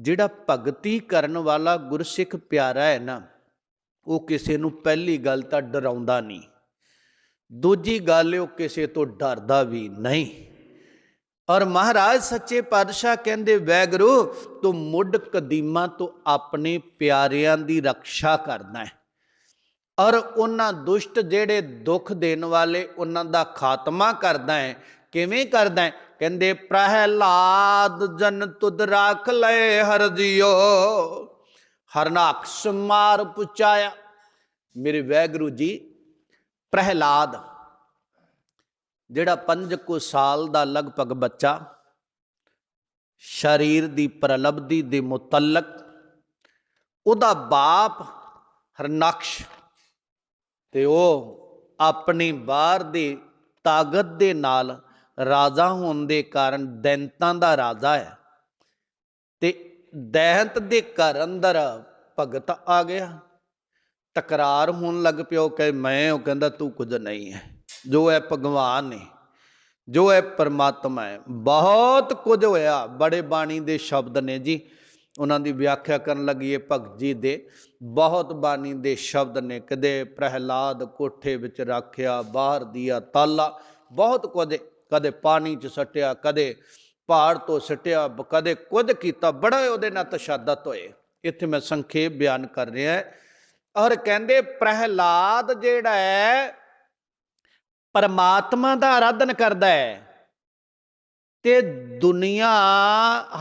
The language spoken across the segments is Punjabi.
ਜਿਹੜਾ ਭਗਤੀ ਕਰਨ ਵਾਲਾ ਗੁਰਸਿੱਖ ਪਿਆਰਾ ਹੈ ਨਾ, ਉਹ ਕਿਸੇ ਨੂੰ ਪਹਿਲੀ ਗੱਲ ਤਾਂ ਡਰਾਉਂਦਾ ਨਹੀਂ। ਦੂਜੀ ਗੱਲ ਉਹ ਕਿਸੇ ਤੋਂ ਡਰਦਾ ਵੀ ਨਹੀਂ। ਔਰ ਮਹਾਰਾਜ ਸੱਚੇ ਪਾਤਸ਼ਾਹ ਕਹਿੰਦੇ ਵੈਗੁਰੂ ਤੂੰ ਮੁੱਢ ਕਦੀਮਾ ਤੋਂ ਆਪਣੇ ਪਿਆਰਿਆਂ ਦੀ ਰੱਖਿਆ ਕਰਨਾ ਹੈ। ਔਰ ਉਹਨਾਂ ਦੁਸ਼ਟ ਜਿਹੜੇ ਦੁੱਖ ਦੇਣ ਵਾਲੇ ਉਹਨਾਂ ਦਾ ਖਾਤਮਾ ਕਰਦਾ ਹੈ ਕਿਵੇਂ ਕਰਦਾ ਕਹਿੰਦੇ, ਪ੍ਰਹਿਲਾਦ ਜਨ ਤੁਧ ਰਾਖ ਲੈ ਹਰ ਜਿਓ ਹਰਨਾਕਸ਼ ਮਾਰ ਪੁਚਾਇਆ। ਮੇਰੇ ਵੈਗੁਰੂ ਜੀ, ਪ੍ਰਹਿਲਾਦ, ਜਿਹੜਾ 5 ਕੁ ਸਾਲ ਦਾ ਲਗਭਗ ਬੱਚਾ, ਸਰੀਰ ਦੀ ਪ੍ਰਲਬਧੀ ਦੇ ਮੁਤਲਕ, ਉਹਦਾ ਬਾਪ ਹਰਨਕਸ਼ ਤੇ ਉਹ ਆਪਣੀ ਬਾਹਰ ਦੀ ਤਾਕਤ ਦੇ ਨਾਲ ਰਾਜਾ ਹੋਣ ਦੇ ਕਾਰਨ ਦੈਂਤਾਂ ਦਾ ਰਾਜਾ ਹੈ। ਤੇ ਦੈਂਤ ਦੇ ਘਰ ਅੰਦਰ ਭਗਤ ਆ ਗਿਆ। ਤਕਰਾਰ ਹੋਣ ਲੱਗ ਪਿਓ ਕਿ ਮੈਂ ਉਹ ਕਹਿੰਦਾ, ਤੂੰ ਕੁਝ ਨਹੀਂ ਹੈ। ਜੋ ਹੈ ਭਗਵਾਨ ਨੇ, ਜੋ ਹੈ ਪਰਮਾਤਮਾ ਹੈ, ਬਹੁਤ ਕੁਝ ਹੋਇਆ। ਬੜੇ ਬਾਣੀ ਦੇ ਸ਼ਬਦ ਨੇ ਜੀ। ਉਹਨਾਂ ਦੀ ਵਿਆਖਿਆ ਕਰਨ ਲੱਗੀਏ ਭਗਤ ਜੀ ਦੇ। ਬਹੁਤ ਬਾਣੀ ਦੇ ਸ਼ਬਦ ਨੇ। ਕਦੇ ਪ੍ਰਹਿਲਾਦ ਕੋਠੇ ਵਿੱਚ ਰੱਖਿਆ, ਬਾਹਰ ਦੀਆ ਤਾਲਾ, ਬਹੁਤ ਕੁਝ ਕਦੇ ਪਾਣੀ 'ਚ ਸੱਟਿਆ, ਕਦੇ ਪਹਾੜ ਤੋਂ ਸੱਟਿਆ, ਕਦੇ ਕੁਝ ਕੀਤਾ, ਬੜਾ ਉਹਦੇ ਨਾਲ ਤਸ਼ੱਦਦ ਹੋਏ। ਇੱਥੇ ਮੈਂ ਸੰਖੇਪ ਬਿਆਨ ਕਰ ਰਿਹਾ ਔਰ ਕਹਿੰਦੇ, ਪ੍ਰਹਿਲਾਦ ਜਿਹੜਾ ਹੈ, ਪਰਮਾਤਮਾ ਦਾ ਆਰਾਧਨ ਕਰਦਾ ਹੈ ਤੇ ਦੁਨੀਆ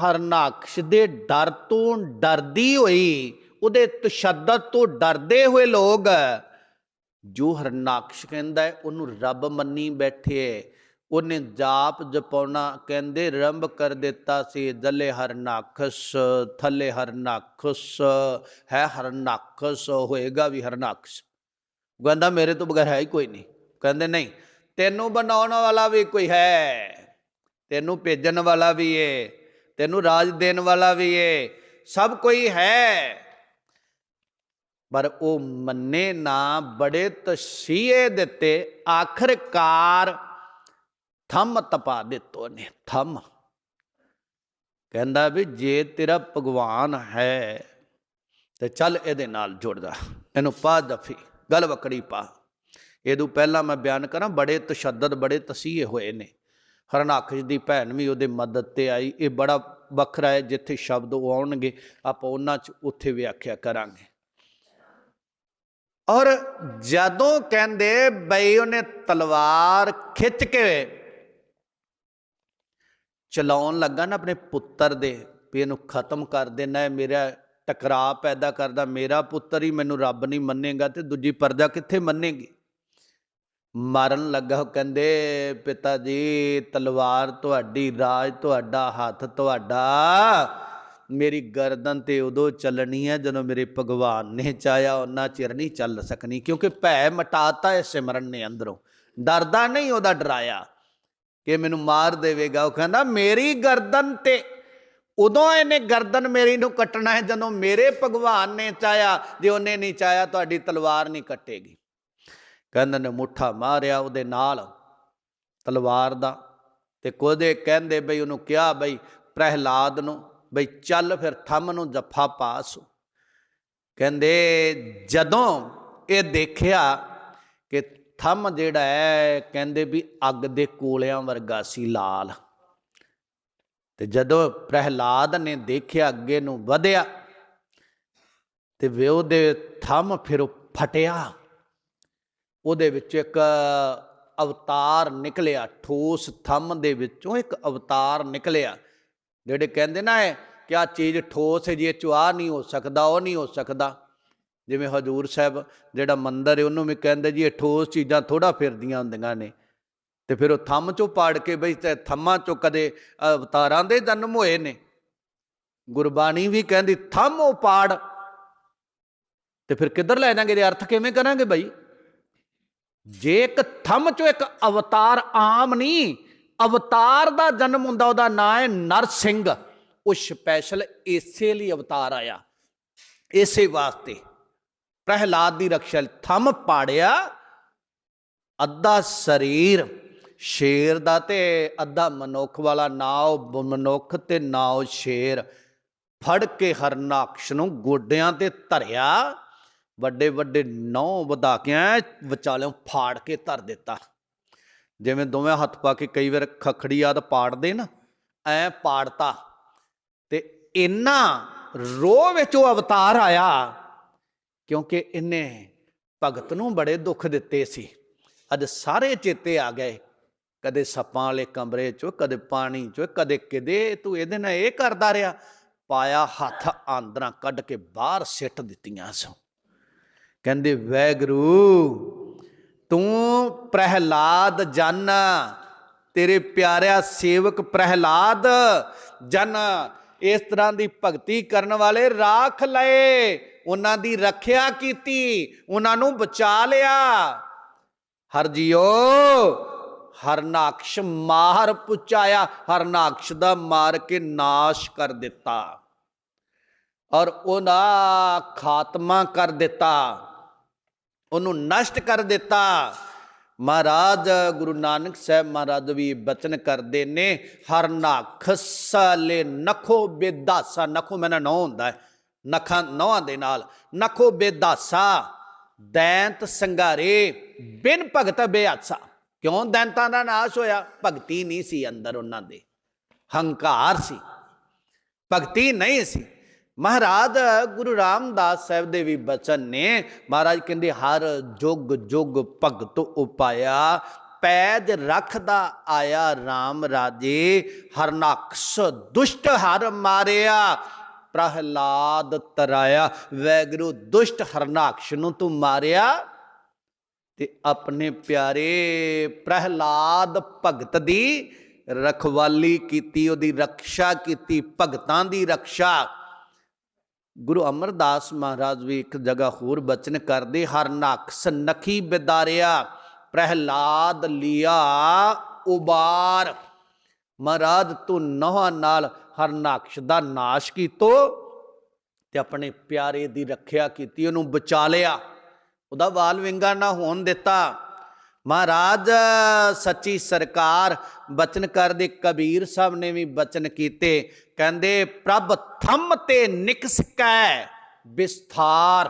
ਹਰਨਾਕਸ਼ ਦੇ ਡਰ ਤੋਂ ਡਰਦੀ ਹੋਈ, ਉਹਦੇ ਤਸ਼ੱਦਦ ਤੋਂ ਡਰਦੇ ਹੋਏ ਲੋਕ, ਜੋ ਹਰਨਾਕਸ਼ ਕਹਿੰਦਾ ਉਹਨੂੰ ਰੱਬ ਮੰਨੀ ਬੈਠੇ ਉਹਨੇ ਜਾਪ ਜਪਾਉਣਾ ਕਹਿੰਦੇ, ਰੰਭ ਕਰ ਦਿੱਤਾ ਸੀ, ਜਲੇ ਹਰਨਾਕਸ਼ ਥੱਲੇ ਹਰਨਾਕਸ਼ ਹੈ ਹਰਨਾਕਸ਼ ਹੋਏਗਾ ਵੀ ਹਰਨਾਕਸ਼ ਕਹਿੰਦਾ ਮੇਰੇ ਤੋਂ ਬਗੈਰ ਹੈ ਹੀ ਕੋਈ ਨਹੀਂ। ਕਹਿੰਦੇ, ਨਹੀਂ, ਤੈਨੂੰ ਬਣਾਉਣ ਵਾਲਾ ਵੀ ਕੋਈ ਹੈ, ਤੈਨੂੰ ਭੇਜਣ ਵਾਲਾ ਵੀ ਏ, ਤੈਨੂੰ ਰਾਜ ਦੇਣ ਵਾਲਾ ਵੀ ਏ, ਸਭ ਕੋਈ ਹੈ। ਪਰ ਉਹ ਮੰਨੇ ਨਾ, ਬੜੇ ਤਸੀਹੇ ਦਿੱਤੇ, ਆਖਰਕਾਰ ਥੰਮ ਤਪਾ ਦਿੱਤੋ ਨੇ, ਥੰਮ। ਕਹਿੰਦਾ ਵੀ ਜੇ ਤੇਰਾ ਭਗਵਾਨ ਹੈ, ਤੇ ਚੱਲ ਇਹਦੇ ਨਾਲ ਜੁੜਦਾ। ਇਹਨੂੰ ਪਾ ਦਫ਼ੀ, ਗੱਲ ਵਕੜੀ ਪਾ। ਇਹਦੋਂ ਪਹਿਲਾਂ ਮੈਂ ਬਿਆਨ ਕਰਾਂ, ਬੜੇ ਤਸ਼ੱਦਦ, ਬੜੇ ਤਸੀਹੇ ਹੋਏ ਨੇ। ਹਰਨਾਕਸ਼ ਦੀ ਭੈਣ ਵੀ ਉਹਦੇ ਮਦਦ ਤੇ ਆਈ। ਇਹ ਬੜਾ ਵੱਖਰਾ ਹੈ, ਜਿੱਥੇ ਸ਼ਬਦ ਉਹ ਆਉਣਗੇ, ਆਪਾਂ ਉਹਨਾਂ 'ਚ ਉੱਥੇ ਵਿਆਖਿਆ ਕਰਾਂਗੇ। ਔਰ ਜਦੋਂ ਕਹਿੰਦੇ ਬਈ ਉਹਨੇ ਤਲਵਾਰ ਖਿੱਚ ਕੇ ਚਲਾਉਣ ਲੱਗਾ ਨਾ ਆਪਣੇ ਪੁੱਤਰ ਦੇ, ਵੀ ਇਹਨੂੰ ਖਤਮ ਕਰ ਦੇਣਾ ਮੇਰਾ ਟਕਰਾਅ ਪੈਦਾ ਕਰਦਾ, ਮੇਰਾ ਪੁੱਤਰ ਹੀ ਮੈਨੂੰ ਰੱਬ ਨਹੀਂ ਮੰਨੇਗਾ ਤੇ ਦੂਜੀ ਪਰਜਾ ਕਿੱਥੇ ਮੰਨੇਗੀ? ਮਾਰਨ ਲੱਗਾ, ਉਹ ਕਹਿੰਦੇ, ਪਿਤਾ ਜੀ, ਤਲਵਾਰ ਤੁਹਾਡੀ, ਰਾਜ ਤੁਹਾਡਾ, ਹੱਥ ਤੁਹਾਡਾ, ਮੇਰੀ ਗਰਦਨ ਤੇ ਉਦੋਂ ਚੱਲਣੀ ਹੈ ਜਦੋਂ ਮੇਰੇ ਭਗਵਾਨ ਨੇ ਚਾਹਿਆ ਉਹਨਾਂ ਚਿਰ ਨਹੀਂ ਚੱਲ ਸਕਣੀ, ਕਿਉਂਕਿ ਭੈ ਮਟਾਤਾ ਹੈ ਸਿਮਰਨ ਨੇ ਅੰਦਰੋਂ। ਡਰਦਾ ਨਹੀਂ, ਉਹਦਾ ਡਰਾਇਆ। ਕਿ ਮੈਨੂੰ ਮਾਰ ਦੇਵੇਗਾ। ਉਹ ਕਹਿੰਦਾ, ਮੇਰੀ ਗਰਦਨ ਤੇ ਉਦੋਂ ਇਹਨੇ ਗਰਦਨ ਮੇਰੀ ਨੂੰ ਕੱਟਣਾ ਹੈ, ਜਦੋਂ ਮੇਰੇ ਭਗਵਾਨ ਨੇ ਚਾਹਿਆ। ਜੇ ਉਹਨੇ ਨਹੀਂ ਚਾਹਿਆ, ਤੁਹਾਡੀ ਤਲਵਾਰ ਨਹੀਂ ਕੱਟੇਗੀ। ਕਹਿੰਦੇ ਨੇ ਮੁੱਠਾ ਮਾਰਿਆ ਉਹਦੇ ਨਾਲ, ਤਲਵਾਰ ਦਾ। ਤੇ ਕੋਦੇ ਕਹਿੰਦੇ ਬਈ, ਉਹਨੂੰ ਕਿਹਾ ਬਈ, ਪ੍ਰਹਿਲਾਦ ਨੂੰ, ਬਈ ਚੱਲ ਫਿਰ ਥੰਮ ਨੂੰ ਜੱਫਾ ਪਾਸ ਕਹਿੰਦੇ, ਜਦੋਂ ਇਹ ਦੇਖਿਆ ਕਿ ਥੰਮ ਜਿਹੜਾ ਹੈ, ਕਹਿੰਦੇ ਵੀ ਅੱਗ ਦੇ ਕੋਲਿਆਂ ਵਰਗਾ ਸੀ ਲਾਲ। ਤੇ ਜਦੋਂ ਪ੍ਰਹਿਲਾਦ ਨੇ ਦੇਖਿਆ ਅੱਗੇ ਨੂੰ ਵਧਿਆ, ਤੇ ਵੇ ਉਹਦੇ ਥੰਮ ਫਿਰ ਫਟਿਆ। ਉਹਦੇ ਵਿੱਚ ਇੱਕ ਅਵਤਾਰ ਨਿਕਲਿਆ, ਠੋਸ ਥੰਮ ਦੇ ਵਿੱਚੋਂ ਇੱਕ ਅਵਤਾਰ ਨਿਕਲਿਆ, ਜਿਹੜੇ ਕਹਿੰਦੇ ਨਾ ਕਿ ਆ ਚੀਜ਼ ਠੋਸ ਹੈ ਜੀ, ਇਹ ਨਹੀਂ ਹੋ ਸਕਦਾ, ਉਹ ਨਹੀਂ ਹੋ ਸਕਦਾ। ਜਿਵੇਂ ਹਜੂਰ ਸਾਹਿਬ ਜਿਹੜਾ ਮੰਦਰ ਹੈ, ਉਹਨੂੰ ਵੀ ਕਹਿੰਦੇ ਜੀ ਇਹ ਠੋਸ ਚੀਜ਼ਾਂ ਥੋੜਾ ਫਿਰਦੀਆਂ ਹੁੰਦੀਆਂ ਨੇ। ਤੇ ਫਿਰ ਉਹ ਥੰਮ ਚੋਂ ਪਾੜ ਕੇ ਬਈ ਤੇ ਥੰਮਾਂ ਚੋਂ ਕਦੇ ਅਵਤਾਰਾਂ ਦੇ ਜਨਮ ਹੋਏ ਨੇ। ਗੁਰਬਾਣੀ ਵੀ ਕਹਿੰਦੀ, ਥੰਮ ਉਹ ਪਾੜ। ਤੇ ਫਿਰ ਕਿੱਧਰ ਲੈ ਜਾਾਂਗੇ? ਇਹਦੇ ਅਰਥ ਕਿਵੇਂ ਕਰਾਂਗੇ ਬਈ? ਜੇ ਇੱਕ ਥੰਮ ਚੋਂ ਇੱਕ ਅਵਤਾਰ ਆਮ ਨਹੀਂ, ਅਵਤਾਰ ਦਾ ਜਨਮ ਹੁੰਦਾ, ਉਹਦਾ ਨਾਂ ਹੈ ਨਰਸਿੰਘ। ਉਹ ਸਪੈਸ਼ਲ ਇਸੇ ਲਈ ਅਵਤਾਰ ਆਇਆ। ਇਸੇ ਵਾਸਤੇ। ਪ੍ਰਹਿਲਾਦ ਦੀ ਰਕਸ਼ਾ ਲਈ ਥੰਮ ਪਾੜਿਆ ਅੱਧਾ ਸਰੀਰ ਸ਼ੇਰ ਦਾ ਤੇ ਅੱਧਾ ਮਨੁੱਖ ਵਾਲਾ ਨਾਉ ਮਨੁੱਖ ਤੇ ਨਾਉ ਸ਼ੇਰ ਫੜ ਕੇ ਹਰਨਾਕਸ਼ ਨੂੰ ਗੋਡਿਆਂ ਤੇ ਧਰਿਆ ਵੱਡੇ ਵੱਡੇ ਨੌ ਵਧਾ ਕੇ ਵਿਚਾਲਿਓਂ ਫਾੜ ਕੇ ਧਰ ਦਿੱਤਾ ਜਿਵੇਂ ਦੋਵੇਂ ਹੱਥ ਪਾ ਕੇ ਕਈ ਵਾਰ ਖਖੜੀ ਆਦ ਪਾੜਦੇ ਨਾ ਐ ਪਾੜਤਾ ਤੇ ਇੰਨਾ ਰੋਹ ਵਿੱਚ ਉਹ ਅਵਤਾਰ ਆਇਆ ਕਿਉਂਕਿ ਇਹਨੇ ਭਗਤ ਨੂੰ ਬੜੇ ਦੁੱਖ ਦਿੱਤੇ ਸੀ। ਅੱਜ ਸਾਰੇ ਚੇਤੇ ਆ ਗਏ। ਕਦੇ ਸੱਪਾਂ ਵਾਲੇ ਕਮਰੇ ਚੋਂ, ਕਦੇ ਪਾਣੀ ਚੋਂ, ਕਦੇ ਕਿਦੇ ਤੂੰ ਇਹਦੇ ਨਾਲ ਇਹ ਕਰਦਾ ਰਿਹਾ। ਪਾਇਆ ਹੱਥ ਆਂਦਰਾਂ ਕੱਢ ਕੇ ਬਾਹਰ ਸਿੱਟ ਦਿੱਤੀਆਂ ਸੋ। ਕਹਿੰਦੇ, ਵੈਗਰੂ, ਤੂੰ ਪ੍ਰਹਿਲਾਦ ਜਨ, ਤੇਰੇ ਪਿਆਰਿਆ ਸੇਵਕ ਪ੍ਰਹਿਲਾਦ ਜਨ, ਇਸ ਤਰ੍ਹਾਂ ਦੀ ਭਗਤੀ ਕਰਨ ਵਾਲੇ ਰਾਖ ਲਏ। ਉਹਨਾਂ ਦੀ ਰੱਖਿਆ ਕੀਤੀ, ਉਹਨਾਂ ਨੂੰ ਬਚਾ ਲਿਆ। ਹਰ ਜੀਓ ਹਰਨਾਕਸ਼ ਮਾਰ ਪੁਚਾਇਆ ਹਰਨਾਕਸ਼ ਦਾ ਮਾਰ ਕੇ ਨਾਸ਼ ਕਰ ਦਿੱਤਾ। ਔਰ ਉਹਦਾ ਖਾਤਮਾ ਕਰ ਦਿੱਤਾ। ਉਹਨੂੰ ਨਸ਼ਟ ਕਰ ਦਿੱਤਾ। ਮਹਾਰਾਜ, ਗੁਰੂ ਨਾਨਕ ਸਾਹਿਬ ਮਹਾਰਾਜ ਵੀ ਬਚਨ ਕਰਦੇ ਨੇ, ਹਰ ਨਖਸ ਲੈ ਨਖੋ ਬੇਦਾਸਾ, ਨਖੋ ਮੈਨਾਂ ਨੌ ਹੁੰਦਾ ਹੈ। ਨਖਾਂ ਨੌਆਂ ਦੇ ਨਾਲ। ਨਖੋ ਬੇਦਾਸਾ, ਦੈਂਤ ਸੰਘਾਰੇ ਬਿਨ ਭਗਤ ਬੇਆਸਾ ਕਿਉਂ ਦੈਂਤਾਂ ਦਾ ਨਾਸ਼ ਹੋਇਆ? ਭਗਤੀ ਨਹੀਂ ਸੀ ਅੰਦਰ ਉਹਨਾਂ ਦੇ। ਹੰਕਾਰ ਸੀ। ਭਗਤੀ ਨਹੀਂ ਸੀ। ਮਹਾਰਾਜ ਗੁਰੂ ਰਾਮਦਾਸ ਸਾਹਿਬ ਦੇ ਵੀ ਬਚਨ ਨੇ, ਮਹਾਰਾਜ ਕਹਿੰਦੇ, ਹਰ ਜੁਗ ਜੁਗ ਭਗਤ ਉਪਾਇਆ, ਪੈਜ ਰੱਖਦਾ ਆਇਆ RAM ਰਾਜੇ, ਹਰਨਾਕਸ ਦੁਸ਼ਟ ਹਰ ਮਾਰਿਆ ਪ੍ਰਹਲਾਦ ਤਰਾਇਆ, ਵੈਗਰੂ ਦੁਸ਼ਟ ਹਰਨਾਕਸ਼ ਨੂੰ ਤੂੰ ਮਾਰਿਆ ਤੇ ਆਪਣੇ ਪਿਆਰੇ ਪ੍ਰਹਲਾਦ ਭਗਤ ਦੀ ਰਖਵਾਲੀ ਕੀਤੀ, ਉਹਦੀ ਰੱਖਿਆ ਕੀਤੀ, ਭਗਤਾਂ ਦੀ ਰੱਖਿਆ ਗੁਰੂ ਅਮਰਦਾਸ ਮਹਾਰਾਜ ਵੀ ਇੱਕ ਜਗ੍ਹਾ ਹੋਰ ਬਚਨ ਕਰਦੇ ਹਰ ਨਖਸ ਨਖੀ ਬਿਦਾਰਿਆ, ਪ੍ਰਹਲਾਦ ਲਿਆ ਉਬਾਰ। ਮਹਾਰਾਜ ਤੂੰ ਨਹਾਂ ਨਾਲ ਹਰਨਾਕਸ਼ ਦਾ ਨਾਸ਼ ਕੀਤੋ ਤੇ ਆਪਣੇ ਪਿਆਰੇ ਦੀ ਰੱਖਿਆ ਕੀਤੀ, ਉਹਨੂੰ ਬਚਾ ਲਿਆ। ਉਹਦਾ ਵਾਲ ਵਿੰਗਾ ਨਾ ਹੋਣ ਦਿੱਤਾ। ਮਹਾਰਾਜ, ਸੱਚੀ ਸਰਕਾਰ ਬਚਨ ਕਰਦੇ, ਕਬੀਰ ਸਾਹਿਬ ਨੇ ਵੀ ਬਚਨ ਕੀਤੇ। ਕਹਿੰਦੇ, ਪ੍ਰਭ ਥੰਮ ਤੇ ਨਿਕਸਕੈ ਵਿਸਥਾਰ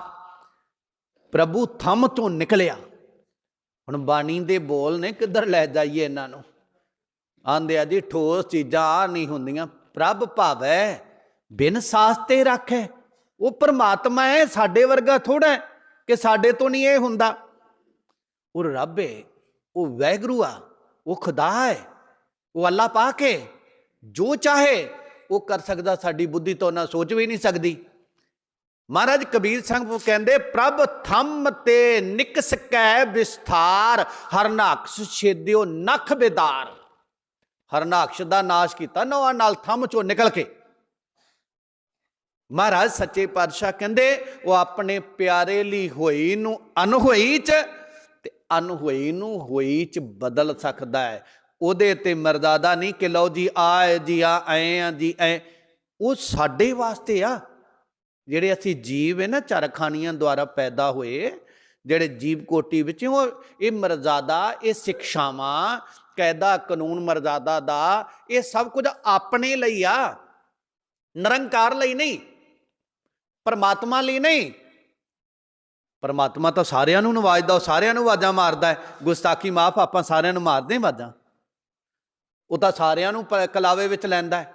ਪ੍ਰਭੂ ਥੰਮ ਤੋਂ ਨਿਕਲਿਆ। ਹੁਣ ਬਾਣੀ ਦੇ ਬੋਲ ਨੇ ਕਿੱਧਰ ਲੈ ਜਾਈਏ ਇਹਨਾਂ ਨੂੰ? ਆਂਦੇ ਆ ਜੀ, ਠੋਸ ਚੀਜ਼ਾਂ ਆ ਨਹੀਂ ਹੁੰਦੀਆਂ। ਪ੍ਰਭ ਭਾਵੈ, ਬਿਨ ਸਾਸਤੇ ਰੱਖੇ। ਉਹ ਪਰਮਾਤਮਾ ਹੈ, ਸਾਡੇ ਵਰਗਾ ਥੋੜਾ ਕਿ ਸਾਡੇ ਤੋਂ ਨਹੀਂ ਇਹ ਹੁੰਦਾ। ਉਹ ਰੱਬ ਹੈ ਉਹ ਵੈਗਰੂ ਆ, ਉਹ ਖੁਦਾ ਹੈ, ਉਹ ਅੱਲਾ ਪਾਕ ਹੈ ਜੋ ਚਾਹੇ ਉਹ ਕਰ ਸਕਦਾ, ਸਾਡੀ ਬੁੱਧੀ ਤੋਂ ਨਾ ਸੋਚ ਵੀ ਨਹੀਂ ਸਕਦੀ। ਮਹਾਰਾਜ ਕਬੀਰ ਸਿੰਘ ਕਹਿੰਦੇ, ਪ੍ਰਭ ਥੰਮ ਤੇ ਨਿਕਸ ਕੈ ਵਿਸਥਾਰ ਹਰਨਾਕਸ਼ ਛੇਦਿਓ ਨਖ ਬੇਦਾਰ। ਹਰਨਾਕਸ਼ ਦਾ ਨਾਸ਼ ਕੀਤਾ, ਨਵਾਂ ਨਾਲ ਥੰਮ ਚੋਂ ਨਿਕਲ ਕੇ। ਮਹਾਰਾਜ ਸੱਚੇ ਪਾਤਸ਼ਾਹ ਕਹਿੰਦੇ, ਉਹ ਆਪਣੇ ਪਿਆਰੇ ਲਈ ਹੋਈ ਨੂੰ ਅਨਹੋਈ ਚ ਤੇ ਅਨਹੋਈ ਨੂੰ ਹੋਈ ਚ ਬਦਲ ਸਕਦਾ ਹੈ। ਉਹਦੇ ਤੇ ਮਰਜ਼ਾਦਾ ਨਹੀਂ ਕਿ ਲਓ ਜੀ, ਆਏ ਜੀ, ਆ, ਐ, ਆ ਜੀ, ਐ। ਉਹ ਸਾਡੇ ਵਾਸਤੇ ਆ। ਜਿਹੜੇ ਅਸੀਂ ਜੀਵ ਹੈ ਨਾ, ਚਰਖਾਨੀਆਂ ਦੁਆਰਾ ਪੈਦਾ ਹੋਏ ਜਿਹੜੇ ਜੀਵ ਕੋਟੀ ਵਿੱਚ ਉਹ, ਇਹ ਮਰਜ਼ਾਦਾ, ਇਹ ਸਿੱਖਿਆਵਾਂ ਕਾਇਦਾ ਕਾਨੂੰਨ ਮਰਜ਼ਾਦਾ ਦਾ, ਇਹ ਸਭ ਕੁਝ ਆਪਣੇ ਲਈ ਆ। ਨਿਰੰਕਾਰ ਲਈ ਨਹੀਂ, ਪਰਮਾਤਮਾ ਲਈ ਨਹੀਂ। ਪਰਮਾਤਮਾ ਤਾਂ ਸਾਰਿਆਂ ਨੂੰ ਨਵਾਜਦਾ, ਉਹ ਸਾਰਿਆਂ ਨੂੰ ਆਵਾਜ਼ਾਂ ਮਾਰਦਾ ਹੈ। ਗੁਸਤਾਖੀ ਮਾਫ, ਆਪਾਂ ਸਾਰਿਆਂ ਨੂੰ ਮਾਰਦੇ ਹਾਂ ਆਵਾਜ਼ਾਂ। ਉਹ ਤਾਂ ਸਾਰਿਆਂ ਨੂੰ ਪ- ਕਲਾਵੇ ਵਿੱਚ ਲੈਂਦਾ ਹੈ।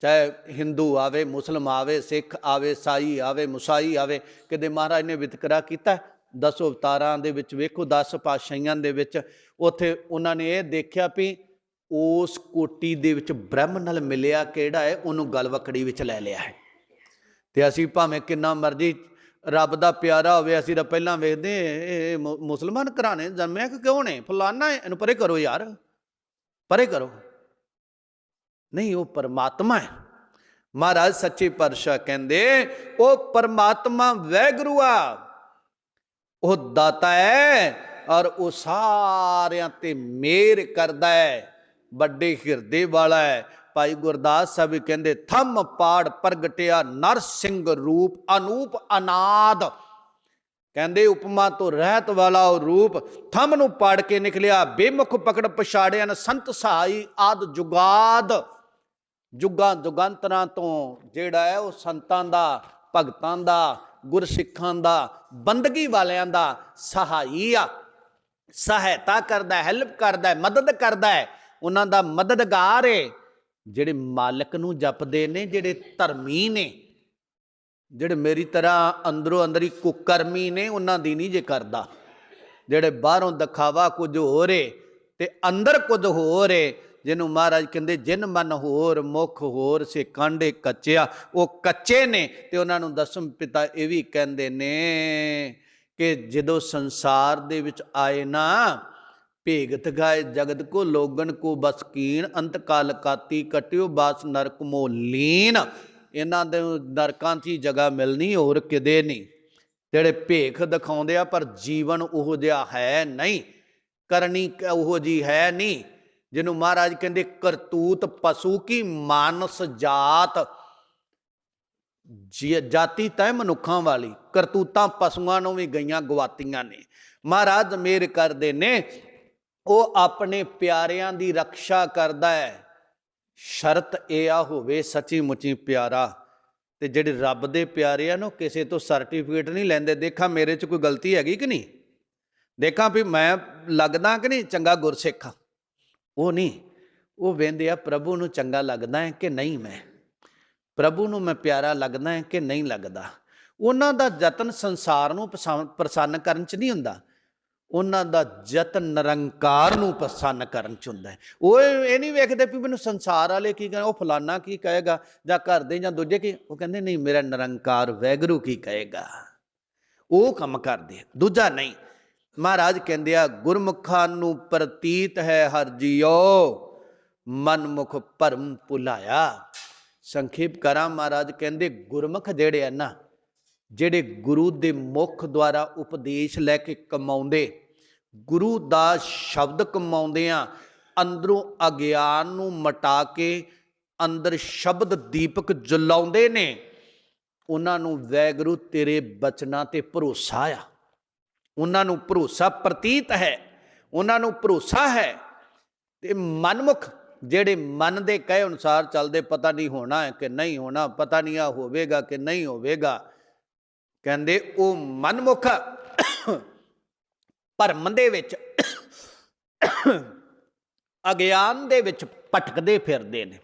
ਚਾਹੇ ਹਿੰਦੂ ਆਵੇ, ਮੁਸਲਮ ਆਵੇ, ਸਿੱਖ ਆਵੇ ਸਾਈ ਆਵੇ, ਮੁਸਾਈ ਆਵੇ, ਕਿਤੇ ਮਹਾਰਾਜ ਨੇ ਵਿਤਕਰਾ ਕੀਤਾ ਦਸ ਅਵਤਾਰਾਂ ਦੇ ਵਿੱਚ ਵੇਖੋ 10 ਪਾਤਸ਼ਾਹੀਆਂ ਦੇ ਵਿੱਚ ਉੱਥੇ ਉਹਨਾਂ ਨੇ ਇਹ ਦੇਖਿਆ ਵੀ ਉਸ ਕੋਟੀ ਦੇ ਵਿੱਚ ਬ੍ਰਹਮ ਨਾਲ ਮਿਲਿਆ ਕਿਹੜਾ ਹੈ? ਉਹਨੂੰ ਗਲਵਕੜੀ ਵਿੱਚ ਲੈ ਲਿਆ ਹੈ। ਤੇ ਅਸੀਂ ਭਾਵੇਂ ਕਿੰਨਾ ਮਰਜ਼ੀ ਰੱਬ ਦਾ ਪਿਆਰਾ ਹੋਵੇ, ਅਸੀਂ ਤਾਂ ਪਹਿਲਾਂ ਵੇਖਦੇ ਇਹ ਮੁਸਲਮਾਨ ਘਰਾਣੇ ਜਨਮਿਆ ਕਿ ਕਿਉਂ ਨੇ? ਫਲਾਨਾ ਇਹਨੂੰ ਪਰੇ ਕਰੋ ਯਾਰ। ਪਰੇ ਕਰੋ। ਨਹੀਂ, ਉਹ ਪਰਮਾਤਮਾ ਹੈ। ਮਹਾਰਾਜ ਸੱਚੇ ਪਾਤਸ਼ਾਹ ਕਹਿੰਦੇ, ਉਹ ਪਰਮਾਤਮਾ ਵੈਗਰੂ ਆ ਉਹ ਦਾਤਾ ਹੈ ਔਰ ਉਹ ਸਾਰਿਆਂ ਤੇ ਮਿਹਰ ਕਰਦਾ ਹੈ। ਵੱਡੇ ਹਿਰਦੇ ਵਾਲਾ ਹੈ। ਭਾਈ ਗੁਰਦਾਸ ਸਾਹਿਬ ਕਹਿੰਦੇ, ਥੰਮ ਪਾੜ ਪ੍ਰਗਟਿਆ ਨਰ ਸਿੰਘ ਰੂਪ, ਅਨੂਪ ਅਨਾਦ। ਕਹਿੰਦੇ, ਉਪਮਾ ਤੋਂ ਰਹਿਤ ਵਾਲਾ ਉਹ ਰੂਪ, ਥੰਮ ਨੂੰ ਪਾੜ ਕੇ ਨਿਕਲਿਆ। ਬੇਮੁਖ ਪਕੜ ਪਛਾੜਿਆ ਨ ਸੰਤ ਸਹਾਈ ਆਦ ਜੁਗਾਦ। ਜੁਗਾਂ ਜੁਗੰਤਰਾਂ ਤੋਂ ਜਿਹੜਾ ਹੈ ਉਹ ਸੰਤਾਂ ਦਾ, ਭਗਤਾਂ ਦਾ ਗੁਰਸਿੱਖਾਂ ਦਾ, ਬੰਦਗੀ ਵਾਲਿਆਂ ਦਾ ਸਹਾਈ ਆ। ਸਹਾਇਤਾ ਕਰਦਾ ਹੈਲਪ ਕਰਦਾ ਮਦਦ ਕਰਦਾ ਹੈ। ਉਹਨਾਂ ਦਾ ਮਦਦਗਾਰ ਏ, ਜਿਹੜੇ ਮਾਲਕ ਨੂੰ ਜਪਦੇ ਨੇ, ਜਿਹੜੇ ਧਰਮੀ ਨੇ, ਜਿਹੜੇ ਮੇਰੀ ਤਰ੍ਹਾਂ ਅੰਦਰੋਂ ਅੰਦਰ ਹੀ ਕੁਕਰਮੀ ਨੇ, ਉਹਨਾਂ ਦੀ ਨਹੀਂ ਜੇ ਕਰਦਾ। ਜਿਹੜੇ ਬਾਹਰੋਂ ਦਿਖਾਵਾ ਕੁਝ ਹੋਰ ਏ ਤੇ ਅੰਦਰ ਕੁਝ ਹੋਰ ਏ ਜਿਹਨੂੰ ਮਹਾਰਾਜ ਕਹਿੰਦੇ, ਜਿਨ ਮਨ ਹੋਰ, ਮੁਖ ਹੋਰ, ਸੇ ਕਾਂਡੇ ਕੱਚਿਆ। ਉਹ ਕੱਚੇ ਨੇ ਤੇ ਉਹਨਾਂ ਨੂੰ ਦਸਮ ਪਿਤਾ ਇਹ ਵੀ ਕਹਿੰਦੇ ਨੇ ਕਿ ਜਦੋਂ ਸੰਸਾਰ ਦੇ ਵਿੱਚ ਆਏ ਨਾ, ਭੇਗਤ ਗਾਏ, ਜਗਤ ਕੋ ਲੋਗਨ ਕੋ ਬਸਕੀਨ ਅੰਤ ਕਾਲ ਕਾਤੀ ਕਟਿਓ ਬਾਸ ਨਰਕ ਮੋ ਲੀਨ। ਇਹਨਾਂ ਦੇ ਨਰਕਾਂ 'ਚ ਹੀ ਜਗ੍ਹਾ ਮਿਲਣੀ ਹੋਰ ਕਿਤੇ ਨਹੀਂ। ਜਿਹੜੇ ਭੇਖ ਦਿਖਾਉਂਦੇ ਆ, ਪਰ ਜੀਵਨ ਉਹੋ ਜਿਹਾ ਹੈ ਨਹੀਂ, ਕਰਨੀ ਉਹੋ ਜੀ ਹੈ ਨਹੀਂ। ਜਿਹਨੂੰ ਮਹਾਰਾਜ ਕਹਿੰਦੇ ਕਰਤੂਤ ਪਸ਼ੂ ਕੀ ਮਾਨਸ ਜਾਤ। ਜੀ- ਜਾਤੀ ਤਾਂ ਮਨੁੱਖਾਂ ਵਾਲੀ, ਕਰਤੂਤਾਂ ਪਸ਼ੂਆਂ ਨੂੰ ਵੀ ਗਈਆਂ ਗਵਾਤੀਆਂ ਨੇ। ਮਹਾਰਾਜ ਮੇਰ ਕਰਦੇ ਨੇ, ਉਹ ਆਪਣੇ ਪਿਆਰਿਆਂ ਦੀ ਰੱਖਿਆ ਕਰਦਾ ਹੈ। ਸ਼ਰਤ ਇਹ ਆ ਹੋਵੇ ਸੱਚੀ ਮੁੱਚੀ ਪਿਆਰਾ, ਤੇ ਜਿਹੜੇ ਰੱਬ ਦੇ ਪਿਆਰੇ ਆ ਨੂੰ ਕਿਸੇ ਤੋਂ ਸਰਟੀਫਿਕੇਟ ਨਹੀਂ ਲੈਂਦੇ। ਦੇਖਾਂ ਮੇਰੇ 'ਚ ਕੋਈ ਗਲਤੀ ਹੈਗੀ ਕਿ ਨਹੀਂ? ਦੇਖਾਂ ਵੀ ਮੈਂ ਲੱਗਦਾ ਕਿ ਨਹੀਂ, ਚੰਗਾ ਗੁਰਸਿੱਖ ਆ। ਉਹ ਨਹੀਂ, ਉਹ ਵੇਂਦੇ ਆ, ਪ੍ਰਭੂ ਨੂੰ ਚੰਗਾ ਲੱਗਦਾ ਹੈ ਕਿ ਨਹੀਂ ਮੈਂ? ਪ੍ਰਭੂ ਨੂੰ ਮੈਂ ਪਿਆਰਾ ਲੱਗਦਾ ਹੈ ਕਿ ਨਹੀਂ ਲੱਗਦਾ? ਉਹਨਾਂ ਦਾ ਯਤਨ ਸੰਸਾਰ ਨੂੰ ਪਸੰ- ਪ੍ਰਸੰਨ ਕਰਨ 'ਚ ਨਹੀਂ ਹੁੰਦਾ। ਉਹਨਾਂ ਦਾ ਯਤਨ ਨਿਰੰਕਾਰ ਨੂੰ ਪ੍ਰਸੰਨ ਕਰਨ 'ਚ ਹੁੰਦਾ ਉਹ ਇਹ ਨਹੀਂ ਵੇਖਦੇ ਵੀ ਮੈਨੂੰ ਸੰਸਾਰ ਵਾਲੇ ਕੀ ਕਹਿੰਦੇ ਉਹ ਫਲਾਨਾ ਕੀ ਕਹੇਗਾ ਜਾਂ ਘਰ ਦੇ ਜਾਂ ਦੂਜੇ ਕੀ? ਉਹ ਕਹਿੰਦੇ, ਨਹੀਂ, ਮੇਰਾ ਨਿਰੰਕਾਰ ਵੈਗਰੂ ਕੀ ਕਹੇਗਾ? ਉਹ ਕੰਮ ਕਰਦੇ ਦੂਜਾ, ਨਹੀਂ ਮਹਾਰਾਜ ਕਹਿੰਦੇ ਆ, ਗੁਰਮੁਖਾਂ ਨੂੰ ਪ੍ਰਤੀਤ ਹੈ ਹਰ ਜੀਓ ਮਨਮੁਖ ਭਰਮ ਭੁਲਾਇਆ। ਸੰਖੇਪ ਕਰਾਂ ਮਹਾਰਾਜ ਕਹਿੰਦੇ, ਗੁਰਮੁਖ ਜਿਹੜੇ ਆ ਨਾ, ਜਿਹੜੇ ਗੁਰੂ ਦੇ ਮੁਖ ਦੁਆਰਾ ਉਪਦੇਸ਼ ਲੈ ਕੇ ਕਮਾਉਂਦੇ, ਗੁਰੂ ਦਾ ਸ਼ਬਦ ਕਮਾਉਂਦੇ ਆ, ਅੰਦਰੋਂ ਅਗਿਆਨ ਨੂੰ ਮਟਾ ਕੇ ਅੰਦਰ ਸ਼ਬਦ ਦੀਪਕ ਜਲਾਉਂਦੇ ਨੇ, ਉਹਨਾਂ ਨੂੰ ਵੈਗਰੂ ਤੇਰੇ ਬਚਨਾਂ ਤੇ ਭਰੋਸਾ ਆ। ਉਹਨਾਂ ਨੂੰ ਭਰੋਸਾ ਪ੍ਰਤੀਤ ਹੈ, ਉਹਨਾਂ ਨੂੰ ਭਰੋਸਾ ਹੈ। ਤੇ ਮਨਮੁਖ ਜਿਹੜੇ ਮਨ ਦੇ ਕਹੇ ਅਨੁਸਾਰ ਚੱਲਦੇ, ਪਤਾ ਨਹੀਂ ਹੋਣਾ ਹੈ ਕਿ ਨਹੀਂ ਹੋਣਾ, ਪਤਾ ਨਹੀਂ ਆ ਹੋਵੇਗਾ ਕਿ ਨਹੀਂ ਹੋਵੇਗਾ, ਕਹਿੰਦੇ ਉਹ ਮਨਮੁਖ ਭਰਮ ਦੇ ਵਿੱਚ, ਅਗਿਆਨ ਦੇ ਵਿੱਚ ਭਟਕਦੇ ਫਿਰਦੇ ਨੇ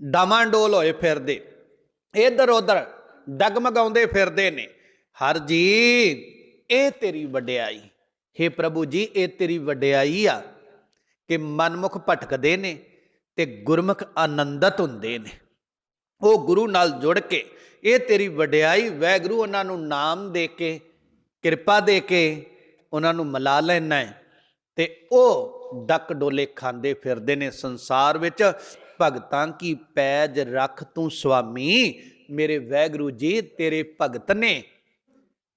ਡਾਮਾਂਡੋਲ ਹੋਏ ਫਿਰਦੇ ਇਧਰ ਉਧਰ ਡਗਮਗਾਉਂਦੇ ਫਿਰਦੇ ਨੇ। ਹਰ ਜੀ ਇਹ ਤੇਰੀ ਵਡਿਆਈ। हे ਪ੍ਰਭੂ ਜੀ, ਇਹ ਤੇਰੀ ਵਡਿਆਈ ਆ ਕਿ ਮਨਮੁਖ ਭਟਕਦੇ ਨੇ ਤੇ ਗੁਰਮੁਖ ਆਨੰਦਤ ਹੁੰਦੇ ਨੇ। ਉਹ ਗੁਰੂ ਨਾਲ ਜੁੜ ਕੇ, ਇਹ ਤੇਰੀ ਵਡਿਆਈ, ਵੈਗਰੂ ਉਹਨਾਂ ਨੂੰ ਨਾਮ ਦੇ ਕੇ, ਕਿਰਪਾ ਦੇ ਕੇ ਉਹਨਾਂ ਨੂੰ ਮਿਲਾ ਲੈਣਾ ਹੈ ਤੇ ਉਹ ਡੱਕ ਡੋਲੇ ਖਾਂਦੇ ਫਿਰਦੇ ਨੇ ਸੰਸਾਰ ਵਿੱਚ, ਭਗਤਾਂ ਕੀ ਪੈਜ ਰੱਖ ਤੂੰ ਸੁਆਮੀ, ਮੇਰੇ ਵੈਗਰੂ ਜੀ ਤੇਰੇ ਭਗਤ ਨੇ।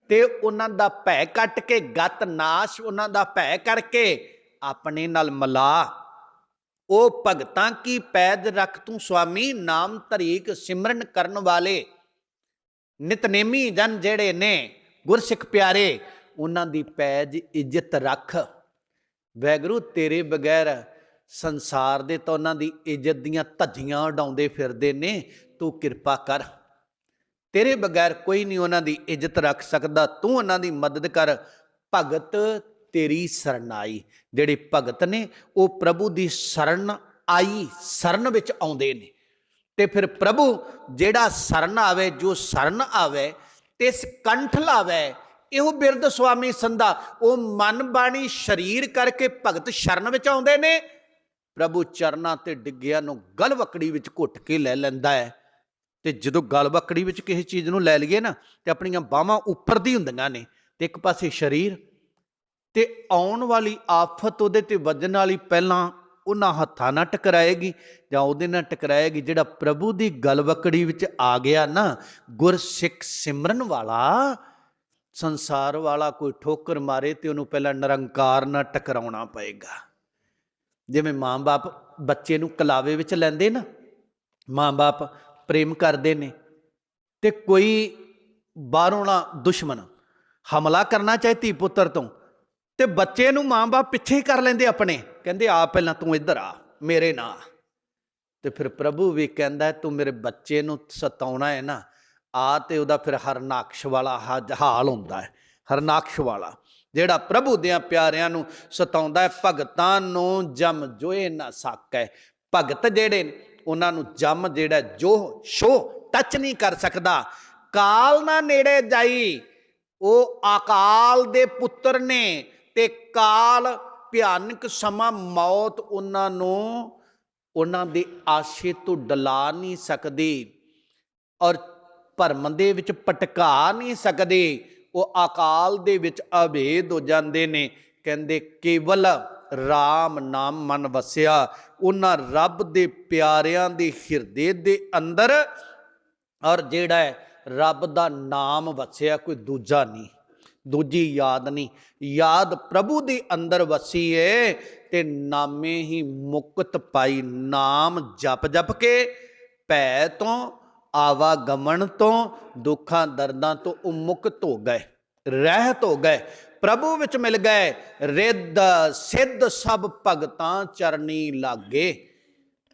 ਤੇ ਉਹਨਾਂ ਦਾ ਭੈ ਕੱਟ ਕੇ, ਗਤ ਨਾਸ਼ ਉਹਨਾਂ ਦਾ ਭੈ ਕਰਕੇ ਆਪਣੇ ਨਾਲ ਮਿਲਾ। ਉਹ ਭਗਤਾਂ ਕੀ ਪੈਦ ਰੱਖ ਤੂੰ ਸੁਆਮੀ? ਨਾਮ ਧਰੀਕ ਸਿਮਰਨ ਕਰਨ ਵਾਲੇ। ਨਿਤਨੇਮੀ ਜਨ ਜਿਹੜੇ ਨੇ, ਗੁਰਸਿੱਖ ਪਿਆਰੇ, ਉਹਨਾਂ ਦੀ ਪੈਜ ਇੱਜ਼ਤ ਰੱਖ। ਵੈਗਰੂ, ਤੇਰੇ ਬਗੈਰ ਸੰਸਾਰ ਦੇ ਤਾਂ ਉਹਨਾਂ ਦੀ ਇੱਜ਼ਤ ਦੀਆਂ ਧੱਜੀਆਂ ਉਡਾਉਂਦੇ ਫਿਰਦੇ ਨੇ, ਤੂੰ ਕਿਰਪਾ ਕਰ। ਤੇਰੇ ਬਗੈਰ ਕੋਈ ਨਹੀਂ ਉਹਨਾਂ ਦੀ ਇੱਜ਼ਤ ਰੱਖ ਸਕਦਾ, ਤੂੰ ਉਹਨਾਂ ਦੀ ਮਦਦ ਕਰ। ਭਗਤ ਤੇਰੀ ਸਰਨਾਈ ਜਿਹੜੇ ਭਗਤ ਨੇ, ਉਹ ਪ੍ਰਭੂ ਦੀ ਸ਼ਰਨ ਆਈ, ਸ਼ਰਨ ਵਿੱਚ ਆਉਂਦੇ ਨੇ। ਤੇ ਫਿਰ ਪ੍ਰਭੂ ਜਿਹੜਾ ਸ਼ਰਨ ਆਵੇ, ਜੋ ਸ਼ਰਨ ਆਵੇ, ਤੇ ਕੰਠ ਲਾਵੇ, ਇਹੋ ਬਿਰਧ ਸੁਆਮੀ ਸੰਧਾ, ਉਹ ਮਨ ਬਾਣੀ ਸਰੀਰ ਕਰਕੇ ਭਗਤ ਸ਼ਰਨ ਵਿੱਚ ਆਉਂਦੇ ਨੇ। ਪ੍ਰਭੂ ਚਰਨਾਂ ਤੇ ਡਿੱਗਿਆ ਨੂੰ ਗਲਵਕੜੀ ਵਿੱਚ ਘੁੱਟ ਕੇ ਲੈ ਲੈਂਦਾ ਹੈ। ਤੇ ਜਦੋਂ ਗਲਵਕੜੀ ਵਿੱਚ ਕਿਸੇ ਚੀਜ਼ ਨੂੰ ਲੈ ਲਈਏ ਨਾ, ਤੇ ਆਪਣੀਆਂ ਬਾਹਾਂ ਉੱਪਰ ਦੀ ਹੁੰਦੀਆਂ ਨੇ, ਤੇ ਇੱਕ ਪਾਸੇ ਸਰੀਰ, ਤੇ ਆਉਣ ਵਾਲੀ ਆਫਤ ਉਹਦੇ ਤੇ ਵੱਜਣ ਵਾਲੀ ਪਹਿਲਾਂ ਉਹਨਾਂ ਹੱਥਾਂ ਨਾਲ ਟਕਰਾਏਗੀ, ਜਾਂ ਉਹਦੇ ਨਾਲ ਟਕਰਾਏਗੀ ਜਿਹੜਾ ਪ੍ਰਭੂ ਦੀ ਗਲਵਕੜੀ ਵਿੱਚ ਆ ਗਿਆ ਨਾ, ਗੁਰਸਿੱਖ ਸਿਮਰਨ ਵਾਲਾ, ਸੰਸਾਰ ਵਾਲਾ ਕੋਈ ਠੋਕਰ ਮਾਰੇ ਤੇ ਉਹਨੂੰ ਪਹਿਲਾਂ ਨਿਰੰਕਾਰ ਨਾਲ ਟਕਰਾਉਣਾ ਪਏਗਾ। ਜਿਵੇਂ ਮਾਂ-ਬਾਪ ਬੱਚੇ ਨੂੰ ਕਲਾਵੇ ਵਿੱਚ ਲੈਂਦੇ ਨਾ, ਮਾਂ-ਬਾਪ ਪ੍ਰੇਮ ਕਰਦੇ ਨੇ ਤੇ ਕੋਈ ਬਾਹਰੋਂ ਨਾ ਦੁਸ਼ਮਣ। ਹਮਲਾ ਕਰਨਾ ਚਾਹੇ ਧੀ ਪੁੱਤਰ ਤੋਂ ਤੇ ਬੱਚੇ ਨੂੰ ਮਾਂ-ਬਾਪ ਪਿੱਛੇ ਹੀ ਕਰ ਲੈਂਦੇ ਆਪਣੇ। ਕਹਿੰਦੇ, ਆ ਪਹਿਲਾਂ ਤੂੰ ਇੱਧਰ ਆ, ਮੇਰੇ ਨਾਲ। ਤੇ ਫਿਰ ਪ੍ਰਭੂ ਵੀ ਕਹਿੰਦਾ, ਤੂੰ ਮੇਰੇ ਬੱਚੇ ਨੂੰ ਸਤਾਉਣਾ ਹੈ ਨਾ, ਆ ਤੇ ਉਹਦਾ ਫਿਰ ਹਰਨਾਕਸ਼ ਵਾਲਾ ਹਾ- ਹਾਲ ਹੁੰਦਾ ਹੈ, ਹਰਨਾਕਸ਼ ਵਾਲਾ, ਜਿਹੜਾ ਪ੍ਰਭੂ ਦਿਆਂ ਪਿਆਰਿਆਂ ਨੂੰ ਸਤਾਉਂਦਾ ਹੈ, ਭਗਤਾਂ ਨੂੰ ਜਮ ਜੋਏ ਨਾ ਸਕੈ। ਭਗਤ ਜਿਹੜੇ ਉਹਨਾਂ ਨੂੰ ਜੰਮ ਜਿਹੜਾ ਜੋ ਸ਼ੋ ਟੱਚ ਨਹੀਂ ਕਰ ਸਕਦਾ। ਕਾਲ ਨਾ ਨੇੜੇ ਜਾਈ। ਉਹ ਅਕਾਲ ਦੇ ਪੁੱਤਰ ਨੇ ਤੇ ਕਾਲ ਭਿਆਨਕ ਸਮਾਂ ਮੌਤ ਉਹਨਾਂ ਨੂੰ ਉਹਨਾਂ ਦੇ ਆਸ਼ੇ ਤੋਂ ਡਲਾ ਨਹੀਂ ਸਕਦੀ ਔਰ ਭਰਮ ਦੇ ਵਿੱਚ ਪਟਕਾ ਨਹੀਂ ਸਕਦੇ। ਉਹ ਅਕਾਲ ਦੇ ਵਿੱਚ ਅਭੇਦ ਹੋ ਜਾਂਦੇ ਨੇ। ਕਹਿੰਦੇ ਕੇਵਲ RAM ਨਾਮ ਮਨ ਵਸਿਆ। ਉਹਨਾਂ ਰੱਬ ਦੇ ਪਿਆਰਿਆਂ ਦੇ ਹਿਰਦੇ ਦੇ ਅੰਦਰ ਔਰ ਜਿਹੜਾ ਹੈ, ਰੱਬ ਦਾ ਨਾਮ ਵਸਿਆ, ਕੋਈ ਦੂਜਾ ਨਹੀਂ, ਦੂਜੀ ਯਾਦ ਨਹੀਂ। ਯਾਦ ਪ੍ਰਭੂ ਦੇ ਅੰਦਰ ਵਸੀ ਏ ਤੇ ਨਾਮੇ ਹੀ ਮੁਕਤ ਪਾਈ, ਨਾਮ ਜਪ ਜਪ ਕੇ ਭੈ ਤੋਂ, ਆਵਾਗਮਨ ਤੋਂ, ਦੁੱਖਾਂ ਦਰਦਾਂ ਤੋਂ ਉਹ ਮੁਕਤ ਹੋ ਗਏ, ਰਹਿਤ ਹੋ ਗਏ। ਪ੍ਰਭੂ ਵਿੱਚ ਮਿਲ ਗਏ, ਰਿੱਧ, ਸਿੱਧ ਸਭ ਭਗਤਾਂ ਚਰਨੀ ਲਾਗੇ।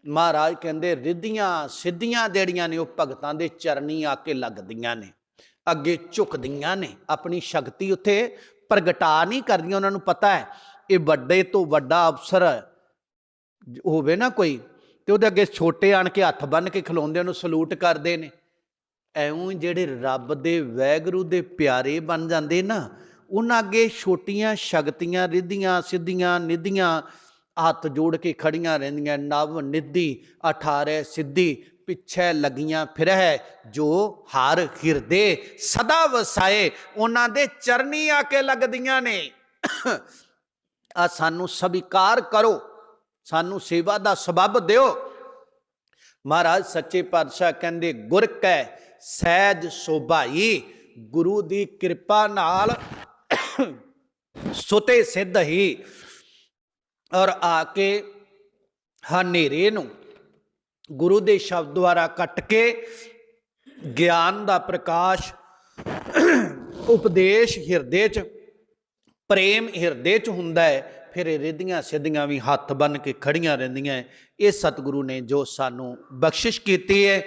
ਮਹਾਰਾਜ ਕਹਿੰਦੇ, ਰਿੱਧੀਆਂ, ਸਿੱਧੀਆਂ ਜਿਹੜੀਆਂ ਨੇ ਉਹ ਭਗਤਾਂ ਦੇ ਚਰਨੀ ਆ ਕੇ ਲੱਗਦੀਆਂ ਨੇ, ਅੱਗੇ ਝੁਕਦੀਆਂ ਨੇ, ਆਪਣੀ ਸ਼ਕਤੀ ਉੱਥੇ ਪ੍ਰਗਟਾ ਨਹੀਂ ਕਰਦੀਆਂ, ਉਹਨਾਂ ਨੂੰ ਪਤਾ ਹੈ, ਇਹ ਵੱਡੇ ਤੋਂ ਵੱਡਾ ਅਫਸਰ ਹੋਵੇ ਨਾ ਕੋਈ, ਤੇ ਉਹਦੇ ਅੱਗੇ ਛੋਟੇ ਆਣ ਕੇ ਹੱਥ ਬੰਨ ਕੇ ਖਲੋਂਦੇ ਉਹਨੂੰ ਸਲੂਟ ਕਰਦੇ ਨੇ। ਐਉਂ ਹੀ ਜਿਹੜੇ ਰੱਬ ਦੇ ਵੈਗਰੂ ਦੇ ਪਿਆਰੇ ਬਣ ਜਾਂਦੇ ਨਾ ਉਹਨਾਂ ਅੱਗੇ ਛੋਟੀਆਂ ਸ਼ਕਤੀਆਂ, ਰਿੱਧੀਆਂ, ਸਿੱਧੀਆਂ, ਨਿਧੀਆਂ, ਹੱਥ ਜੋੜ ਕੇ ਖੜੀਆਂ ਰਹਿੰਦੀਆਂ, ਨਵ ਨਿੱਧੀ 18 ਸਿੱਧੀ, ਪਿੱਛੇ ਲੱਗੀਆਂ ਫਿਰਹਿ, ਜੋ ਹਰ ਹਿਰਦੇ ਸਦਾ ਵਸਾਏ, ਉਹਨਾਂ ਦੇ ਚਰਨੀ ਆ ਕੇ ਲੱਗਦੀਆਂ ਨੇ। ਆ ਸਾਨੂੰ ਸਵੀਕਾਰ ਕਰੋ, ਸਾਨੂੰ ਸੇਵਾ ਦਾ ਸਬਬ ਦਿਓ। ਮਹਾਰਾਜ ਸੱਚੇ ਪਾਤਸ਼ਾਹ ਕਹਿੰਦੇ, ਗੁਰ ਕੈ, ਸਹਿਜ ਸੋਭਾਈ, ਗੁਰੂ ਦੀ ਕਿਰਪਾ ਨਾਲ ਸੁਤੇ ਸਿੱਧ ਹੀ ਔਰ ਆ ਕੇ ਹਨੇਰੇ ਨੂੰ ਗੁਰੂ ਦੇ ਸ਼ਬਦ ਦੁਆਰਾ ਕੱਟ ਕੇ ਗਿਆਨ ਦਾ ਪ੍ਰਕਾਸ਼ ਉਪਦੇਸ਼ ਹਿਰਦੇ 'ਚ, ਪ੍ਰੇਮ ਹਿਰਦੇ 'ਚ ਹੁੰਦਾ ਹੈ ਫਿਰ ਇਹ ਰਿੱਧੀਆਂ ਸਿੱਧੀਆਂ ਵੀ ਹੱਥ ਬੰਨ ਕੇ ਖੜੀਆਂ ਰਹਿੰਦੀਆਂ ਹੈ। ਇਹ ਸਤਿਗੁਰੂ ਨੇ ਜੋ ਸਾਨੂੰ ਬਖਸ਼ਿਸ਼ ਕੀਤੀ ਹੈ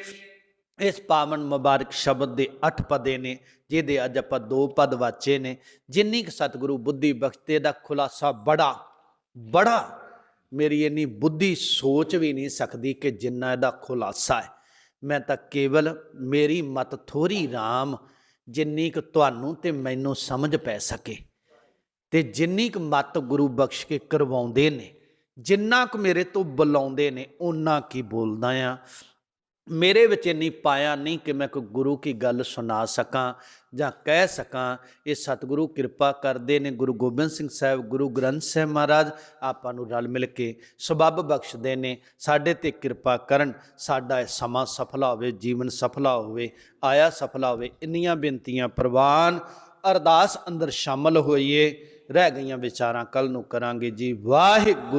ਇਸ ਪਾਵਨ ਮੁਬਾਰਕ ਸ਼ਬਦ ਦੇ ਅੱਠ ਪਦੇ ਨੇ, ਜਿਹਦੇ ਅੱਜ ਆਪਾਂ ਦੋ ਪਦ ਵਾਚੇ ਨੇ। ਜਿੰਨੀ ਕੁ ਸਤਿਗੁਰੂ ਬੁੱਧੀ ਬਖਸ਼ਤੇ ਦਾ ਖੁਲਾਸਾ ਬੜਾ ਬੜਾ, ਮੇਰੀ ਇੰਨੀ ਬੁੱਧੀ ਸੋਚ ਵੀ ਨਹੀਂ ਸਕਦੀ ਕਿ ਜਿੰਨਾ ਇਹਦਾ ਖੁਲਾਸਾ ਹੈ। ਮੈਂ ਤਾਂ ਕੇਵਲ ਮੇਰੀ ਮਤ ਥੋੜੀ RAM ਜਿੰਨੀ ਕੁ ਤੁਹਾਨੂੰ ਤੇ ਮੈਨੂੰ ਸਮਝ ਪੈ ਸਕੇ ਤੇ ਜਿੰਨੀ ਕੁ ਮਤ ਗੁਰੂ ਬਖਸ਼ ਕੇ ਕਰਵਾਉਂਦੇ ਨੇ, ਜਿੰਨਾ ਕੁ ਮੇਰੇ ਤੋਂ ਬੁਲਾਉਂਦੇ ਨੇ ਉਹਨਾਂ ਕੀ ਬੋਲਦਾ ਆ। ਮੇਰੇ ਵਿੱਚ ਇੰਨੀ ਪਾਇਆ ਨਹੀਂ ਕਿ ਮੈਂ ਕੋਈ ਗੁਰੂ ਕੀ ਗੱਲ ਸੁਣਾ ਸਕਾਂ ਜਾਂ ਕਹਿ ਸਕਾਂ, ਇਹ ਸਤਿਗੁਰੂ ਕਿਰਪਾ ਕਰਦੇ ਨੇ, ਗੁਰੂ ਗੋਬਿੰਦ ਸਿੰਘ ਸਾਹਿਬ, ਗੁਰੂ ਗ੍ਰੰਥ ਸਾਹਿਬ ਮਹਾਰਾਜ, ਆਪਾਂ ਨੂੰ ਰਲ ਮਿਲ ਕੇ ਸਬੱਬ ਬਖਸ਼ਦੇ ਨੇ, ਸਾਡੇ ਤੇ ਕਿਰਪਾ ਕਰਨ, ਸਾਡਾ ਇਹ ਸਮਾਂ ਸਫਲਾ ਹੋਵੇ, ਜੀਵਨ ਸਫਲਾ ਹੋਵੇ, ਆਇਆ ਸਫਲਾ ਹੋਵੇ, ਇੰਨੀਆਂ ਬੇਨਤੀਆਂ ਪ੍ਰਵਾਨ, ਅਰਦਾਸ ਅੰਦਰ ਸ਼ਾਮਲ ਹੋਈਏ, ਰਹਿ ਗਈਆਂ ਵਿਚਾਰਾਂ ਕੱਲ ਨੂੰ ਕਰਾਂਗੇ ਜੀ, ਵਾਹਿਗੁਰੂ।